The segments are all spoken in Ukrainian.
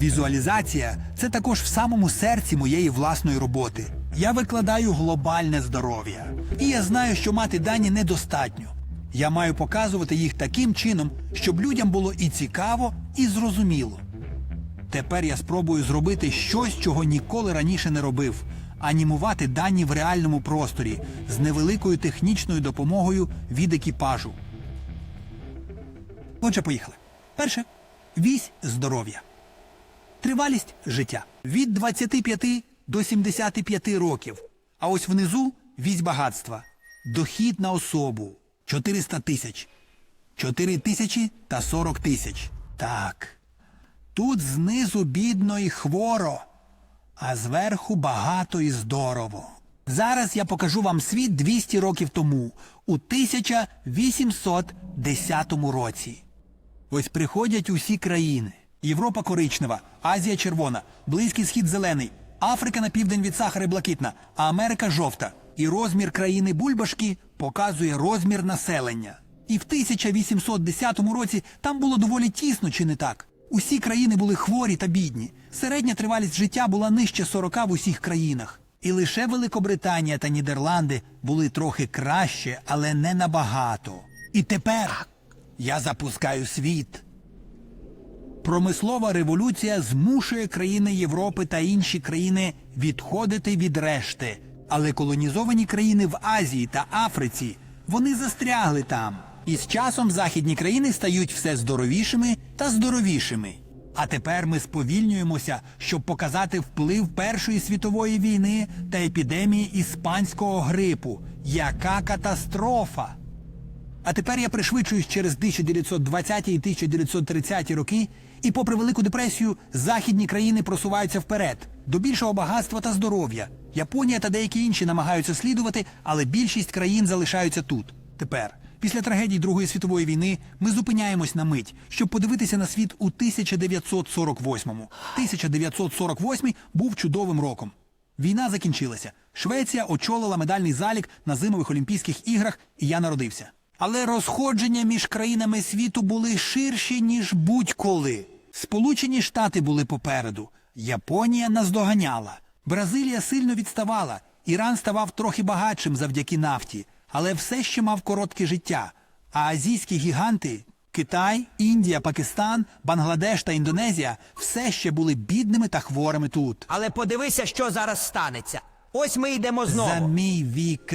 Візуалізація це також в самому серці моєї власної роботи. Я викладаю глобальне здоров'я. І я знаю, що мати дані недостатньо. Я маю показувати їх таким чином, щоб людям було і цікаво, і зрозуміло. Тепер я спробую зробити щось, чого ніколи раніше не робив анімувати дані в реальному просторі з невеликою технічною допомогою від екіпажу. Отже, поїхали. Перше вісь здоров'я. Тривалість життя від 25 до 75 років. А ось внизу вісь багатства. Дохід на особу 400 тисяч. 4 тисячі та 40 тисяч. Так. Тут знизу бідно і хворо, а зверху багато і здорово. Зараз я покажу вам світ 200 років тому, у 1810 році. Ось приходять усі країни. Європа коричнева, Азія червона, Близький схід зелений, Африка на південь від Сахари блакитна, а Америка жовта. І розмір країни Бульбашки показує розмір населення. І в 1810 році там було доволі тісно, чи не так? Усі країни були хворі та бідні. Середня тривалість життя була нижче 40 в усіх країнах. І лише Великобританія та Нідерланди були трохи краще, але не набагато. І тепер я запускаю світ. Промислова революція змушує країни Європи та інші країни відходити від решти. Але колонізовані країни в Азії та Африці вони застрягли там. І з часом західні країни стають все здоровішими та здоровішими. А тепер ми сповільнюємося, щоб показати вплив Першої світової війни та епідемії іспанського грипу. Яка катастрофа! А тепер я пришвидшуюсь через 1920 і 1930 роки, і, попри велику депресію, західні країни просуваються вперед до більшого багатства та здоров'я. Японія та деякі інші намагаються слідувати, але більшість країн залишаються тут. Тепер, після трагедії Другої світової війни, ми зупиняємось на мить, щоб подивитися на світ у 1948-му. 1948 був чудовим роком. Війна закінчилася. Швеція очолила медальний залік на зимових Олімпійських іграх, і я народився. Але розходження між країнами світу були ширші, ніж будь-коли. Сполучені Штати були попереду, Японія наздоганяла, Бразилія сильно відставала, Іран ставав трохи багатшим завдяки нафті, але все ще мав коротке життя. А азійські гіганти Китай, Індія, Пакистан, Бангладеш та Індонезія все ще були бідними та хворими тут. Але подивися, що зараз станеться. Ось ми йдемо знову. За мій вік.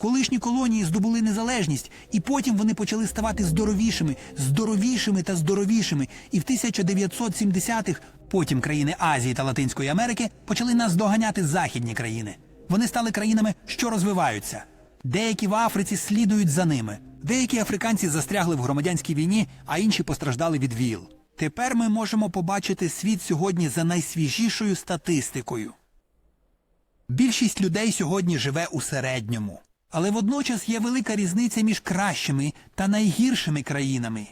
Колишні колонії здобули незалежність, і потім вони почали ставати здоровішими, здоровішими та здоровішими. І в 1970-х потім країни Азії та Латинської Америки почали наздоганяти західні країни. Вони стали країнами, що розвиваються. Деякі в Африці слідують за ними. Деякі африканці застрягли в громадянській війні, а інші постраждали від ВІЛ. Тепер ми можемо побачити світ сьогодні за найсвіжішою статистикою. Більшість людей сьогодні живе у середньому. Але водночас є велика різниця між кращими та найгіршими країнами.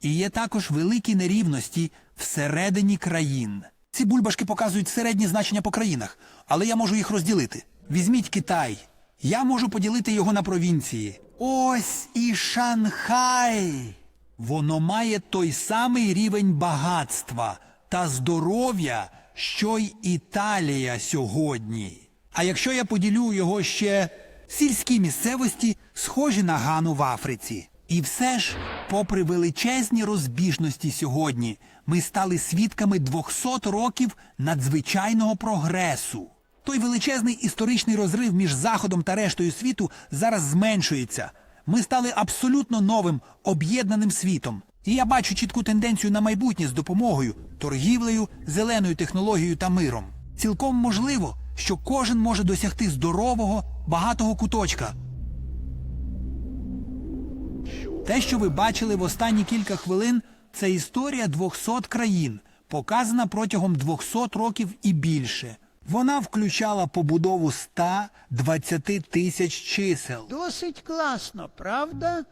І є також великі нерівності всередині країн. Ці бульбашки показують середні значення по країнах, але я можу їх розділити. Візьміть Китай. Я можу поділити його на провінції. Ось і Шанхай. Воно має той самий рівень багатства та здоров'я, що й Італія сьогодні. А якщо я поділю його ще сільські місцевості, схожі на Гану в Африці. І все ж, попри величезні розбіжності сьогодні, ми стали свідками 200 років надзвичайного прогресу. Той величезний історичний розрив між Заходом та рештою світу зараз зменшується. Ми стали абсолютно новим об'єднаним світом. І я бачу чітку тенденцію на майбутнє з допомогою, торгівлею, зеленою технологією та миром. Цілком можливо, що кожен може досягти здорового, багатого куточка. Те, що ви бачили в останні кілька хвилин, це історія 200 країн, показана протягом 200 років і більше. Вона включала побудову 120 тисяч чисел. Досить класно, правда?